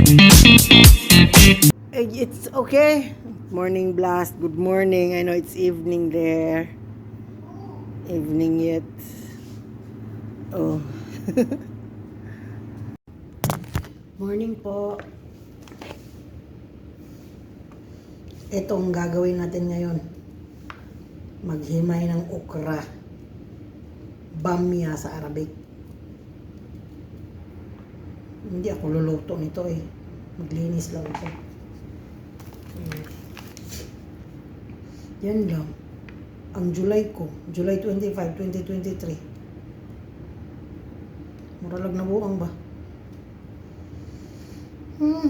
Eh, It's okay. Morning blast. Good morning. I know it's evening there. Evening yet. Oh. morning po. Ito ang gagawin natin ngayon. Maghimay ng okra. Bamya sa Arabic. Hindi ako luluto nito eh. Maglinis lang ako. Yan lang. Ang July ko, July 25, 2023. Muralag na buang ba? Hmm.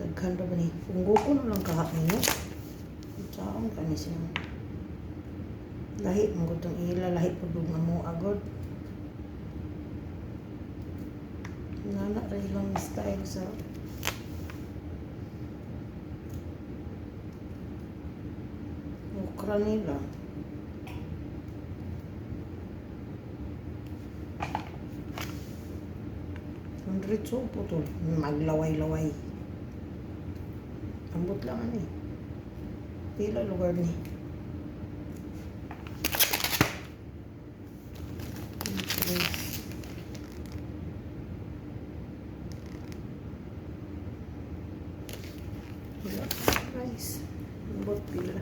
Daghan pa ba ni? Punggo ko na lang kahapon no? Saan ka ni siya? Lahi mo ko itong ila, lahi po doon mo agad. Nana rin lang style sa okra nila. Ang ritso po to. Maglaway-laway. Ambot lang ano eh. Pila lugar ni. Wala. Rice. Ambot pila.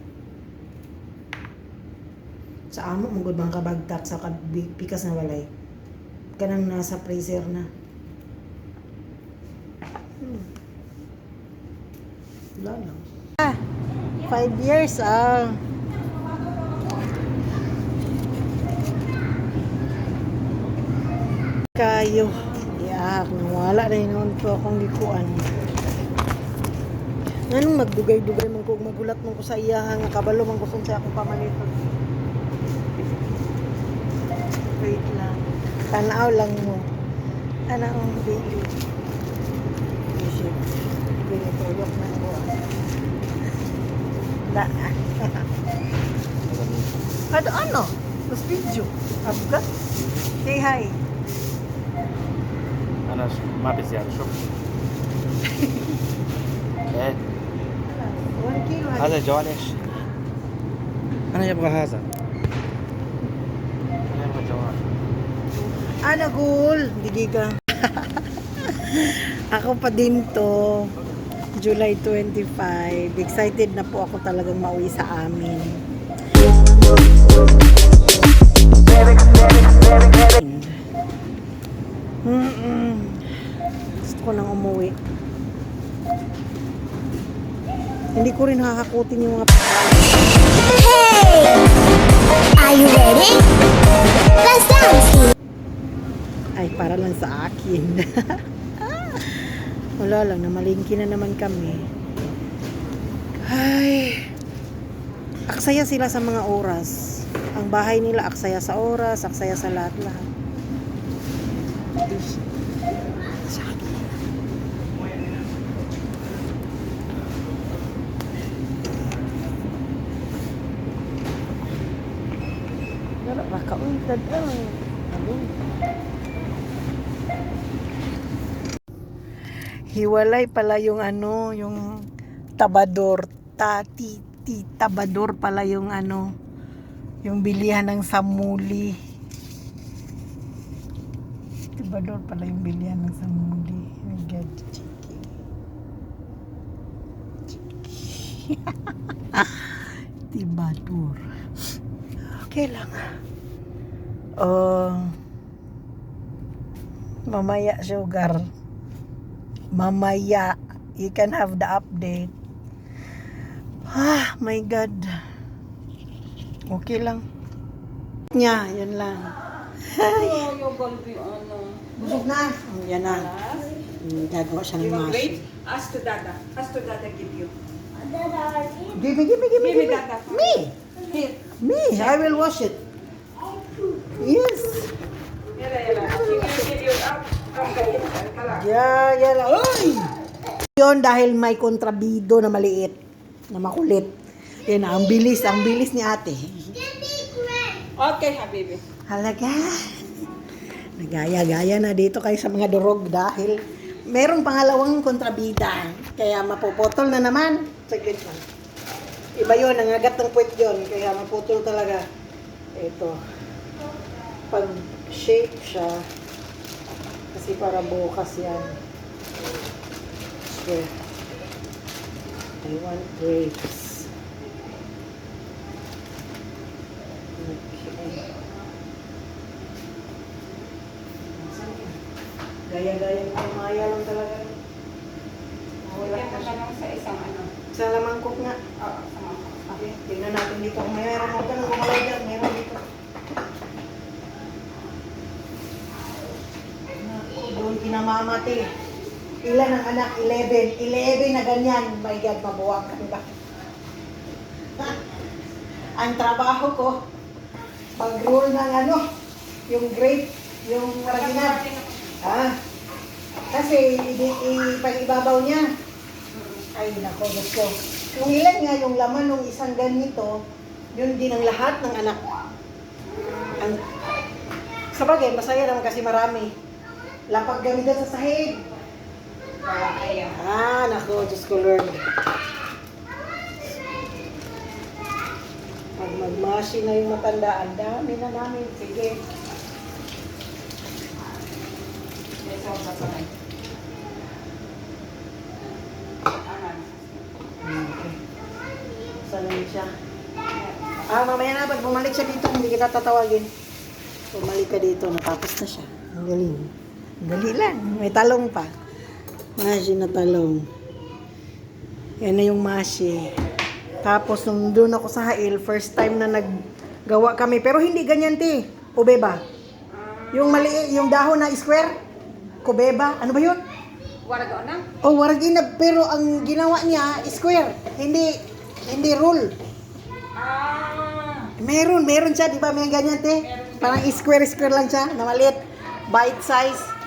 Sa amo mo gud bang kabagtak sa pikas na walay. Kanang nasa freezer na. Hmm. Wala lang. Ah, five years ah. Kayo. Kung wala na yun to akong gikuan. Anong magdugay-dugay man ko, magulat man ko sa iyahang kabalo man ko sa akong pamanito. Wait lang. Tanaw lang mo. Tanaw ang baby. Isip. Pinitulog na ko. Da. Ano ano? Mas video. Abga? Say hi. Ano, mapis yan. Shop. eh. هذا الجوال ايش؟ انا يبغى هذا انا يبغى جوال Ana gul, gigiga. ako pa din to. July 25. Excited na po ako talagang mauwi sa amin. Mm-mm. Hindi ko rin hahakutin yung mga Hey! Are you ready? Let's dance! Ay, para lang sa akin. Wala lang, namalingki na naman kami. Ay, aksaya sila sa mga oras. Ang bahay nila, aksaya sa oras, aksaya sa lahat-lahat. Wala Ano? Hiwalay pala yung ano, yung tabador, tati, ti, tabador pala yung ano, yung bilihan ng samuli. Tabador pala yung bilihan ng samuli. God, chiki. Chiki. Tibador. Okay lang. Oh, mamaya sugar. Mamaya, you can have the update. Ah, my God. Okay lang. Nya, yan lang. Ay. Busog na. Yan na. Mm, Gagawa siya ng mash. Wait, ask to Dada. Ask to Dada give you. Give me, give me, give me, give Give me me. Dada. Me. Here. Me. I will wash it. Yes. Yala, yala. Give you up. Yeah, yeah. la- Uy! Yun dahil may kontrabido na maliit, na makulit. Yan, ang bilis, ang bilis ni ate. Okay, habibi. Halaga. Nagaya-gaya na dito kayo sa mga durog dahil merong pangalawang kontrabida. Kaya mapuputol na naman. Saglit lang. Iba yun, nangagat ng puwet yun. Kaya maputol talaga. Ito. Pag shape siya, kasi para bukas yan. Okay. I want grapes. Okay. Gaya-gaya ng maya lang talaga. Wala Kaya na ka siya. lang sa isang ano. Sa lamangkok nga. Oo, sa mga. Okay, tingnan natin dito. Kung mayroon mo ka nang gumalaw dyan, meron dito. Naku, doon kinamamati. Ilan ang anak? 11. 11 na ganyan. My God, mabuwang ka ba? ang trabaho ko, pag-roll ng ano, yung grape, yung marginal. Ah, kasi ipag-ibabaw niya. Ay, nako, ko. Kung ilan nga yung laman ng isang ganito, yun din ang lahat ng anak. Ang, sa bagay, masaya naman kasi marami. Lapag kami doon sa sahig. Kaya. Ah, nako, Diyos ko, Lord. Pag magmasi na yung matanda, ang dami na namin. Sige. May sauce sa sakay. Aman. Okay. Saan na yun siya? Ah, mamaya na, pag bumalik siya dito, hindi kita tatawagin. Bumalik ka dito, natapos na siya. Ang galing. Dali lang. May talong pa. Mashi na talong. Yan na yung mashi. Tapos, nung doon ako sa Hail, first time na naggawa kami. Pero hindi ganyan, ti. Ubeba. Yung mali, yung dahon na square. Kubeba. Ano ba yun? Wala ka na? Oh, warginab. Pero ang ginawa niya, square. Hindi, hindi rule. Ah! Meron, meron siya, di ba? May ganyan, te. Parang square-square lang siya, na maliit. Bite size.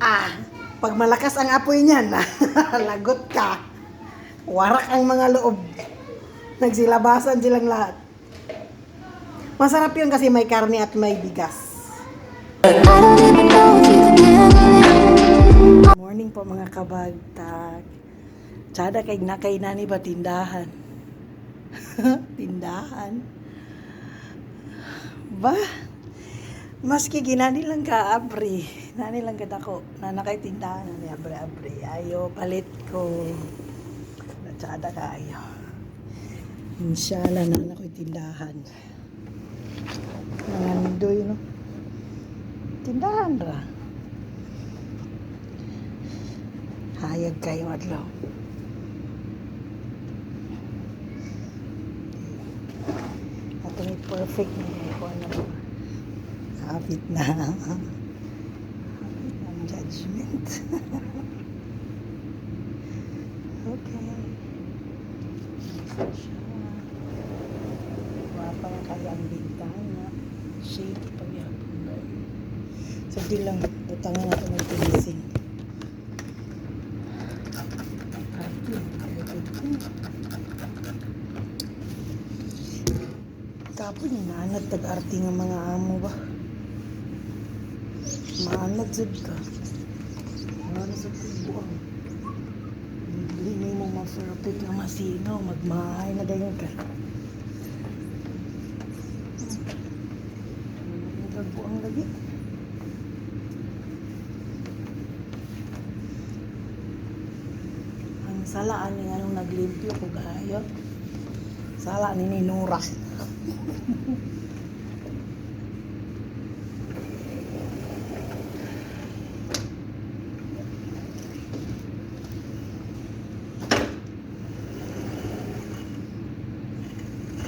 Ah, pag malakas ang apoy niyan, lagot ka. Warak ang mga loob. Nagsilabasan silang lahat. Masarap yun kasi may karne at may bigas. Morning po mga kabagtag. Tsada kay nakay nani ba tindahan? tindahan? Ba? Maski ginani lang ka abri. Nani lang ka dako. Na nakay tindahan ni abri abri. Ayo palit ko. Tsada ka ayo. Inshallah na ako'y tindahan. Nangandoy no. Tindahan ra. Hayag kayo adlaw. Ato ni perfect ni ko ano. Habit na. Habit ng judgment. okay. Wapa nga kaya ang bintana. Shade pa yapon ba So di lang, butangan natin ng tinising. Kapon yung naanad tag-arte nga mga amo ba? Maanad jud ka. Ano sa buang? Hindi mo ma-perfect nga masino, magmahay na dayon ka. Nagbuang lagi. Ang salaan ni anong naglimpyo ko gayo. Sala ni Ninura.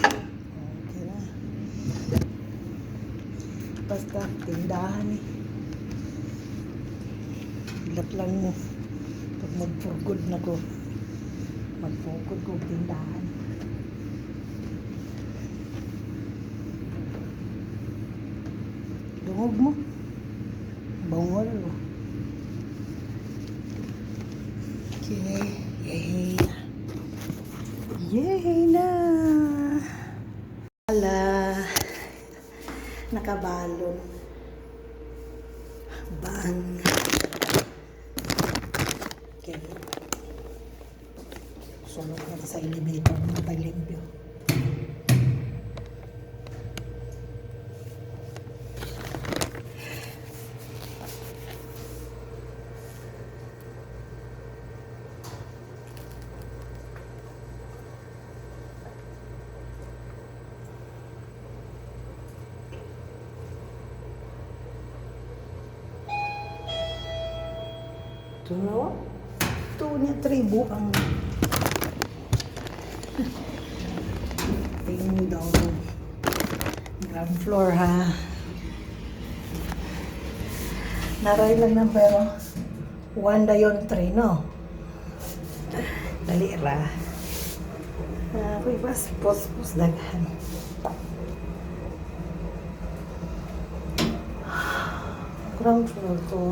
Okay na. Basta tindahan eh. Ilat lang mo. Pag magpugod na ko. Magpugod ko tindahan. Dungog mo. Bangol mo. Okay. Yay. Yay na. Ala. Nakabalon ang okay. sunod so, na sa elevator ng palimpyo O. Ito niya tribo ang Tingin daw. Ground floor ha. Naray lang na pero one dayon three no. Dali ra. Ah, uh, pas pos pos daghan. Ground floor to.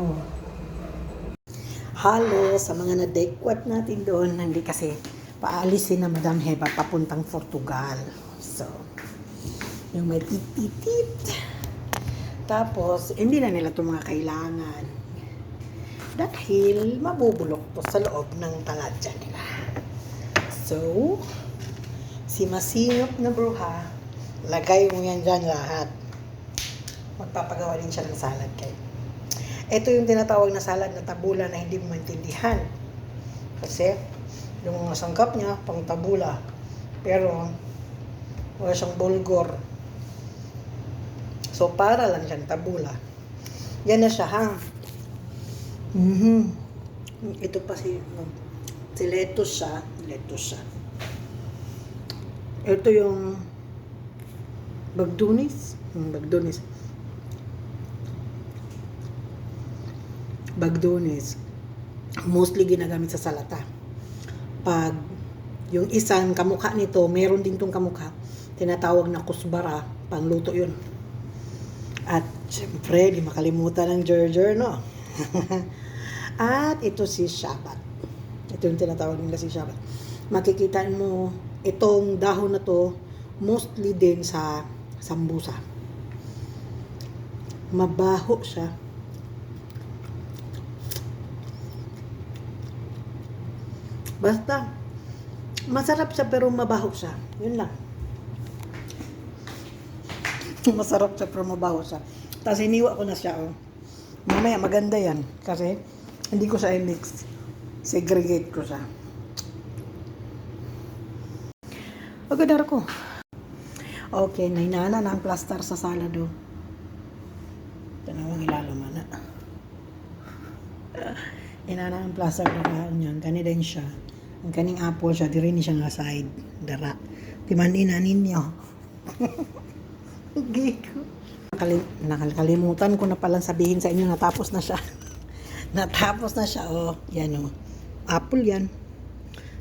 Halo sa mga nadekwat natin doon, hindi kasi paalisin na Madam Heba papuntang Portugal. So, yung may tititit. Tapos, hindi na nila ito mga kailangan. Dahil mabubulok to sa loob ng taladya nila. So, si Masinop na bruha, lagay mo yan dyan lahat. Magpapagawa din siya ng salad kayo. Ito yung tinatawag na salad na tabula na hindi mo maintindihan. Kasi, yung mga sangkap niya, pang tabula. Pero, wala siyang bulgor. So, para lang siyang tabula. Yan na siya, ha? Mhm. Ito pa si, no, si lettuce siya. Lettuce siya. Ito yung bagdunis. Hmm, bagdunis. Bagdunis. Mostly ginagamit sa salata pag yung isang kamukha nito, meron din tong kamukha, tinatawag na kusbara, pangluto yun. At syempre, di makalimutan ng Gerger, no? At ito si Shabat. Ito yung tinatawag nila si Shabat. Makikita mo, itong dahon na to, mostly din sa sambusa. Mabaho siya. Basta, masarap siya pero mabaho siya. Yun lang. masarap siya pero mabaho siya. Tapos iniwa ko na siya. Oh. Mamaya maganda yan. Kasi hindi ko siya i-mix. Segregate ko siya. Pagadar ko. Okay, nainana na ang plaster sa salado. Tanawang ilalo man na. Inana ang plaster na kaon niyan. Kani din siya. Ang kaning apple siya, diri ni siya nga side. Dara. Timandi na ninyo. Gigo. Nakali- nakalimutan ko na palang sabihin sa inyo natapos na siya. natapos na siya. Oh, yan oh. Apple yan.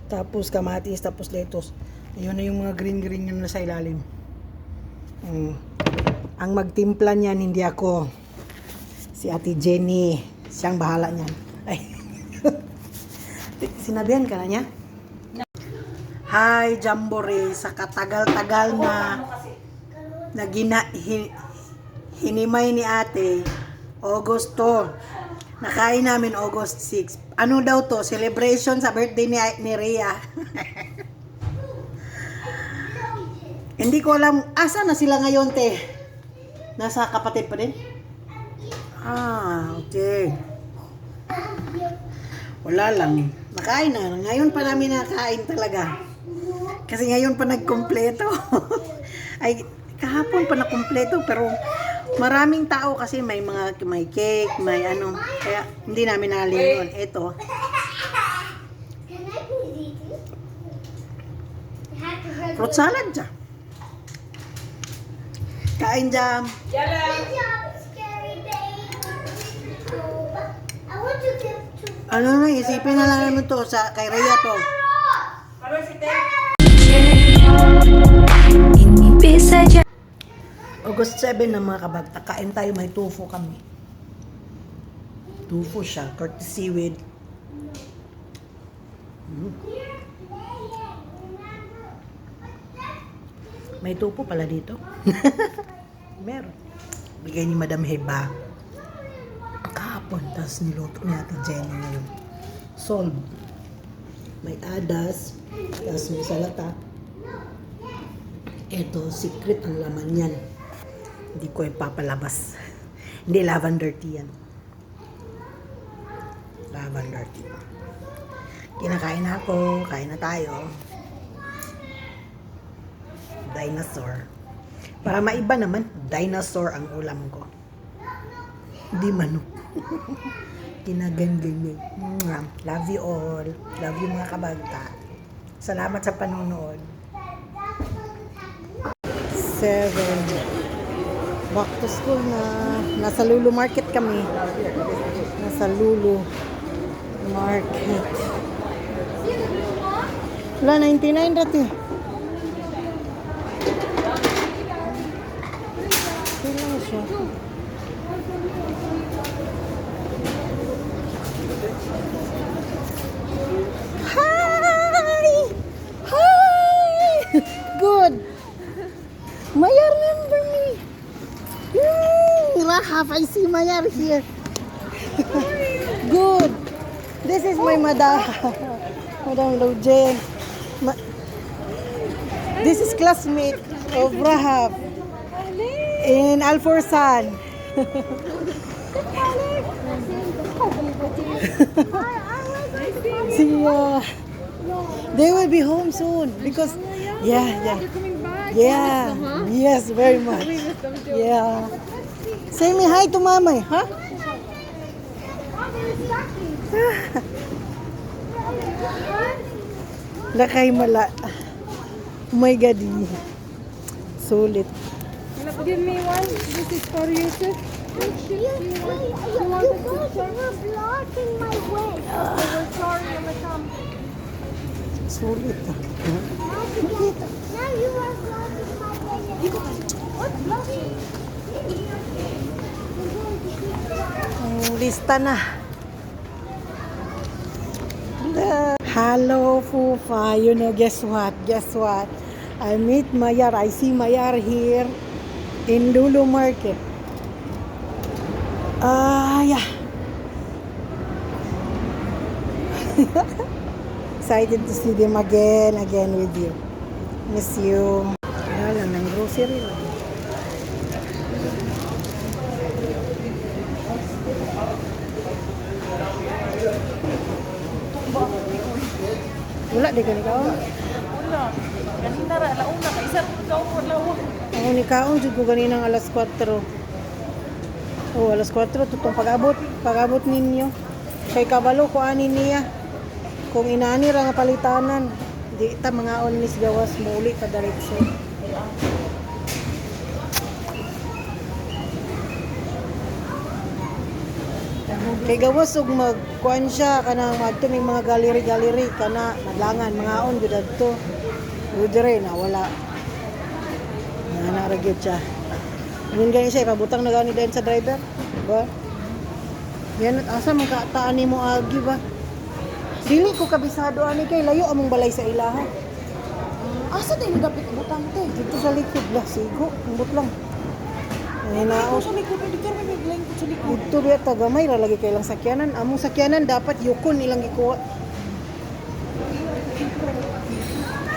Tapos kamatis, tapos lettuce. Ayun na yung mga green-green yun na sa ilalim. Mm. Ang magtimpla niyan, hindi ako. Si Ate Jenny. Siyang bahala niyan. Ay. Sinabihan ka na niya? Hi, Jamboree. Sa katagal-tagal na na gina, hi- hinimay ni ate, August 2. Nakain namin August 6. Ano daw to? Celebration sa birthday ni, ni Rhea. Hindi ko alam. Asa na sila ngayon, te? Nasa kapatid pa din? Ah, okay. Wala lang. Nakain na. Ngayon pa namin nakain talaga. Kasi ngayon pa nagkumpleto. Ay, kahapon pa nakumpleto pero maraming tao kasi may mga may cake, may ano. Kaya hindi namin nalim yun. Ito. Fruit salad dyan. Kain dyan. Baby. I want to give Ano na, isipin na lang namin to sa kay Rhea to. August 7 na mga kabagta, kain tayo, may tofu kami. Tofu siya, courtesy with Mm. May tofu pala dito. Meron. Bigay ni Madam Heba. Kahapon, tapos niluto ni Ate Jenny ngayon. solve. May adas, tapos may salata. Ito, secret ang laman yan. Hindi ko ipapalabas. Hindi, lavender tea yan. Lavender tea. Kinakain na ako, kain na tayo. Dinosaur. Para maiba naman, dinosaur ang ulam ko. Hindi manok. Mwah. Love you all. Love you mga kabagta. Salamat sa panonood. Seven. Back to school na. Nasa Lulu Market kami. Nasa Lulu Market. Wala, 99 dati. Kailan siya? I see my Maya here. Good. This is my madam. Madam Lojen. Ma- this is classmate of Rahaf in Alforsan. See ya. They will be home soon because yeah, yeah. Yeah. Yes, very much. Yeah. Say me hi to mama, huh? Lakay mala. Oh my God. Sulit. Give me one. This is for you, sir. You, you, you, you guys were blocking my way. We're sorry, I'm Sulit. Now you are blocking my way. What's blocking? Lista na. Da- Hello, Fufa. You know, guess what? Guess what? I meet Mayar. I see Mayar here in Lulu Market. Ah, yeah. Excited to see them again, again with you. Miss you. Wala ng grocery lang. Wala, di ka ni kaon. Wala. Kanina ra, launa. Kaisa rin ikaw mo, lawa. Ako ni kaon, jud ko ganinang alas 4. Oh, alas 4, tutong pag-abot. Pag-abot ninyo. Kay kabalo ko ani niya. Kung inani ra nga palitanan, di ta mga onis gawas muli pa diretso. Kay gawas ug magkuan siya kanang adto mga gallery-gallery kana madlangan mga on gud adto. Gud dire na wala. Na na gyud siya. Ngun gani siya ipabutang na gani din sa driver. Ba? Yan asa man kaataan nimo agi ba? Dili ko kabisado ani kay layo among balay sa ilaha. Asa tayo nagapit butang te? Dito sa likod lah sigo, ambot lang. Ay nao. Sa likod, hindi ka may ko sa likod. Dito biya tagamay lagi kay lang sakyanan. Among sakyanan dapat yukon ilang gikuha.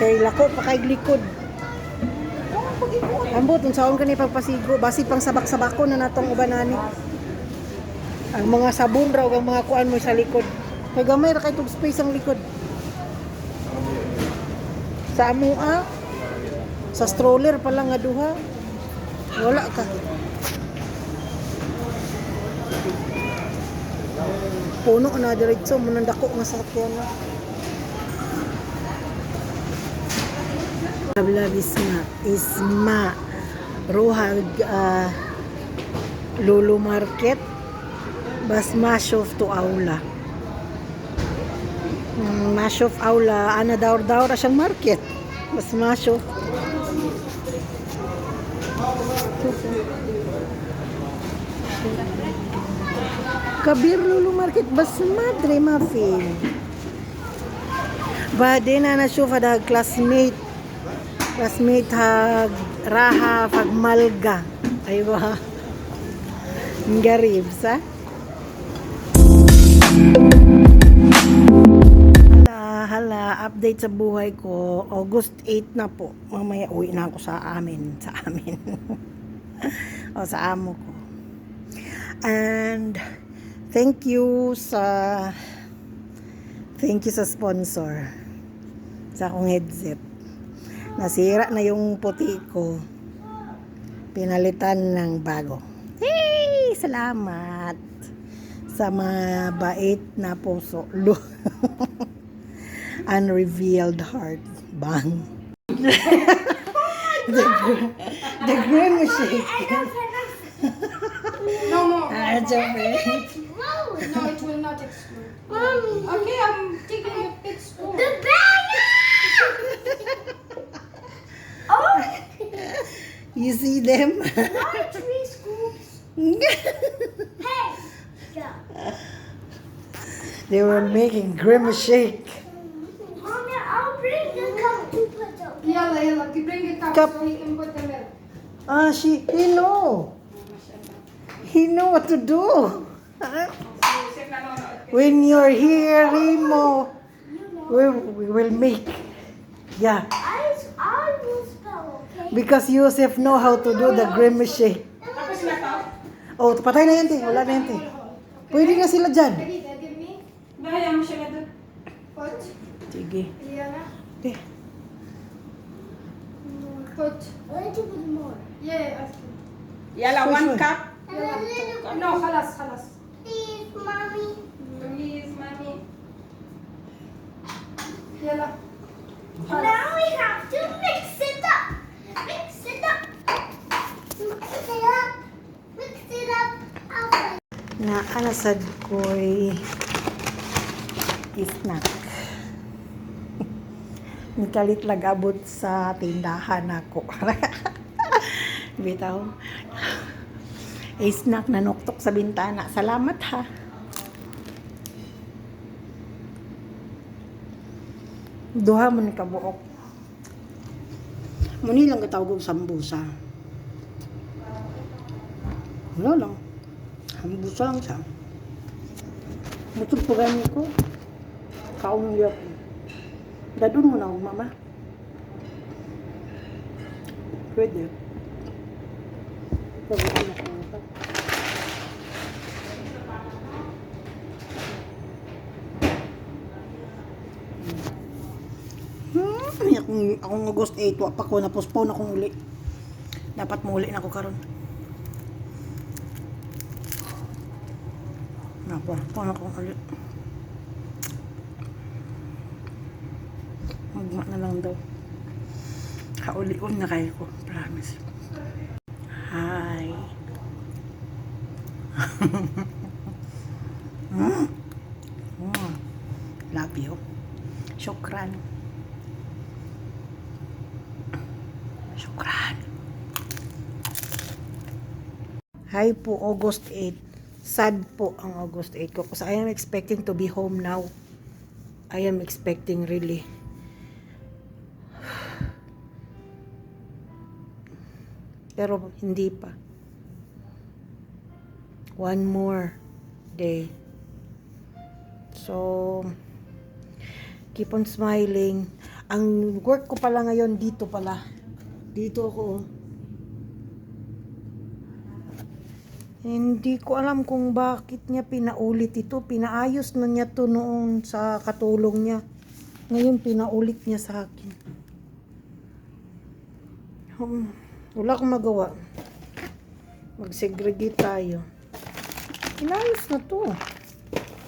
Kay lako pa kay likod. Ambot unsaon kani pagpasigo basi pang sabak-sabako na natong ubanani. Ang mga sabon raw ang mga kuan mo sa likod. Kay gamay ra kay tug space ang likod. Sa amo ah. Sa stroller pa lang nga duha. Wala ka. Puno na diretso mo nang dako nga sakyan na. Habla Isma, Isma, Rohag, uh, Lulu Market, Basmashov to Aula. Mm, Mashov Aula, ana daur daur siyang market. Basmashov. Kabir Lulu Market, bas madre mafin. Bade na na siya fada classmate. Classmate hag Raha pag Malga. Ay ba? Garib sa? Hala, update sa buhay ko. August 8 na po. Mamaya uwi na ako sa amin. Sa amin. o sa amo ko. And thank you sa thank you sa sponsor sa akong headset. Nasira na yung puti ko. Pinalitan ng bago. Hey! Salamat sa mga bait na puso. Unrevealed heart. Bang. the, gr- the grim shake. No, no. Ah! No, it will not explode. Mommy! Okay, I'm taking a big spoon. The bag! oh! You see them? Why three scoops? Hey! Yeah. they were making grim shake. Mommy, I'll bring the cup to put up. Yalla, yalla. Bring a cup, Cup. so he can put the milk. Ah, she, he know. He know what to do. When you're here, Remo, we, we will make. Yeah. Because Yusef know how to do the grimace. Tapos? Oh, patay na yan, te. Wala na yan, te. Pwede na sila dyan. Bahayaan mo siya na doon. Coach? Sige. Te. Coach. Why put? Yeah, yeah. Yala, one cup. No, halas, halas. Mommy. Please, mommy. Yalla. Now we have to mix it up. Mix it up. Mix it up. Mix it up. Outside. Na alasad ko'y snack. Nikalit lagabot sa tindahan ako. Bitaw. Snack na nuktok sa bintana. Salamat ha. Duha mo ni kabuok. Muni lang katawag og sambusa. Wala lang. Sambusa lang siya. Gani ko. Kaong yap. Dadun mo na ako, mama. Pwede. Pwede ko na kung Hmm, akong, August 8, wa pa ko na postpone akong uli. Dapat mo uli na ako karon. Napa, paano akong uli? Magma na lang daw. Kauli-un na kayo ko, promise. Hi. mm. Love you. Shukran. Hi po, August 8. Sad po ang August 8 ko. Kasi I am expecting to be home now. I am expecting really. Pero hindi pa. One more day. So, keep on smiling. Ang work ko pala ngayon dito pala. Dito ako. Hindi ko alam kung bakit niya pinaulit ito. Pinaayos na niya to noon sa katulong niya. Ngayon pinaulit niya sa akin. Hmm, wala akong magawa. Mag-segregate tayo. Inayos na to.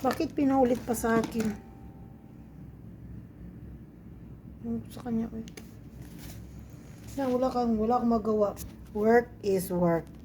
Bakit pinaulit pa sa akin? Ano sa kanya eh. Yan, wala kang, wala akong magawa. Work is work.